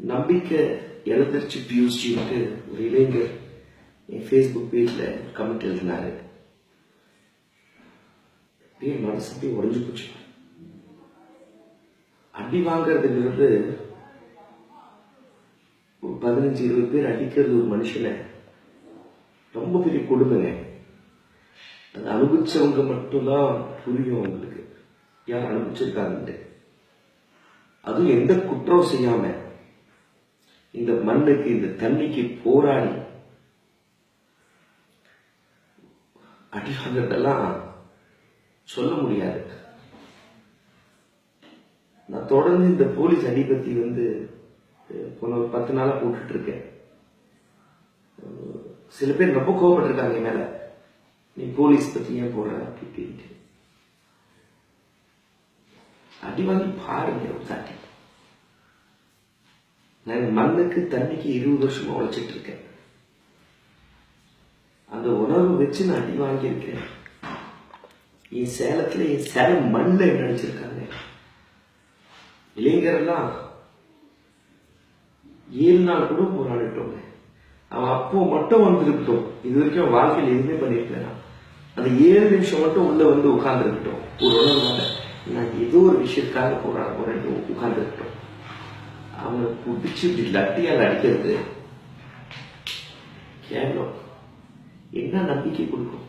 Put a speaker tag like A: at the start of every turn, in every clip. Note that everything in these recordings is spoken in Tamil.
A: நம்பிக்கை இழந்துருச்சு பியூஸ்டின்ட்டு ஒரு இளைஞர் என் ஃபேஸ்புக் பேஜில் கமெண்ட் எழுதினாரு. அப்படியே மனசு அப்படியே போச்சு. அடி வாங்குறதுங்கிறது ஒரு பதினஞ்சு இருபது பேர் அடிக்கிறது ஒரு மனுஷனை ரொம்ப பெரிய கொடுமைங்க. அது அனுபவிச்சவங்க மட்டும்தான் புரியும் அவங்களுக்கு. யார் அனுபவிச்சிருக்காங்கன்ட்டு. அதுவும் எந்த குற்றம் செய்யாமல் இந்த மண்ணுக்கு இந்த தண்ணிக்கு போராடி அடி வாங்குறதெல்லாம் சொல்ல முடியாது. நான் தொடர்ந்து இந்த போலீஸ் அடி வந்து போன ஒரு பத்து நாளா போட்டுட்டு இருக்கேன் சில பேர் ரொம்ப கோவப்பட்டிருக்காங்க என் மேல. நீ போலீஸ் பத்தி ஏன் போடுற அப்படின்ட்டு. அடி வாங்கி பாருங்க ஒரு நான் மண்ணுக்கு தண்ணிக்கு இருபது வருஷமா உழைச்சிட்டு இருக்கேன். அந்த உணர்வு வச்சு நான் அடி வாங்கியிருக்கேன். என் சேலத்துல என் சேலம் மண்ணில் நினைச்சிருக்காங்க. இளைஞரெல்லாம் ஏழு நாள் கூட போராடிட்டோங்க. அவன் அப்போ மட்டும் வந்திருக்கட்டும். இது வரைக்கும் வாழ்க்கையில் எதுவுமே பண்ணியிருக்கேன் அந்த ஏழு நிமிஷம் மட்டும் உள்ள வந்து உட்கார்ந்துருக்கட்டும். ஒரு உணர்வாக நான் ஏதோ ஒரு விஷயத்துக்காக போராட போறேன். உட்கார்ந்துருக்கட்டும். அவங்கள பிடிச்சி இப்படி லட்டியால் அடிக்கிறது. கேவலம். என்ன நம்பிக்கை கொடுக்கும்?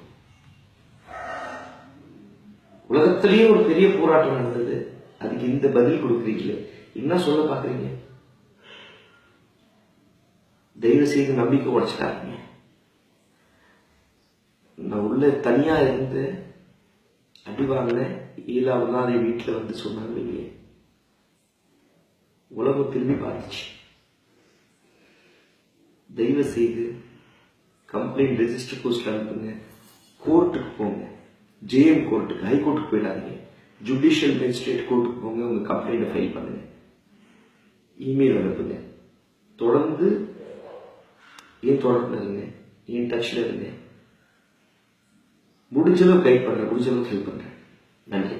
A: உலகத்திலேயே ஒரு பெரிய போராட்டம் நடந்தது. அதுக்கு இந்த பதில் கொடுக்குறீங்களே. என்ன சொல்ல பாக்குறீங்க தயவு செய்து நம்பிக்கை உடைச்சிட்டாருங்க நான் உள்ள தனியா இருந்து அடி வாங்கினேன் ஈழாவெல்லாம் வீட்டுல வந்து சொன்னாங்க இல்லையே உலகம் திரும்பி பார்த்துச்சு தயவு செய்து கம்ப்ளைண்ட் ரெஜிஸ்டர் போஸ்ட் அனுப்புங்க. கோர்ட்டுக்கு போங்க. ஜேஎம் கோர்ட்டுக்கு ஹை கோர்ட்டுக்கு போயிடாதீங்க. ஜுடிஷியல் மேஜிஸ்ட்ரேட் கோர்ட்டுக்கு போங்க உங்க கம்ப்ளைண்ட்டை ஃபைல் பண்ணுங்க. இமெயில் அனுப்புங்க. தொடர்ந்து ஏன் தொடர்பில் இருங்க? ஏன் டச்சில் இருங்க? முடிஞ்சளவு கைட் பண்ணுறேன் முடிஞ்சளவுக்கு ஹெல்ப் பண்ணுறேன் நன்றி.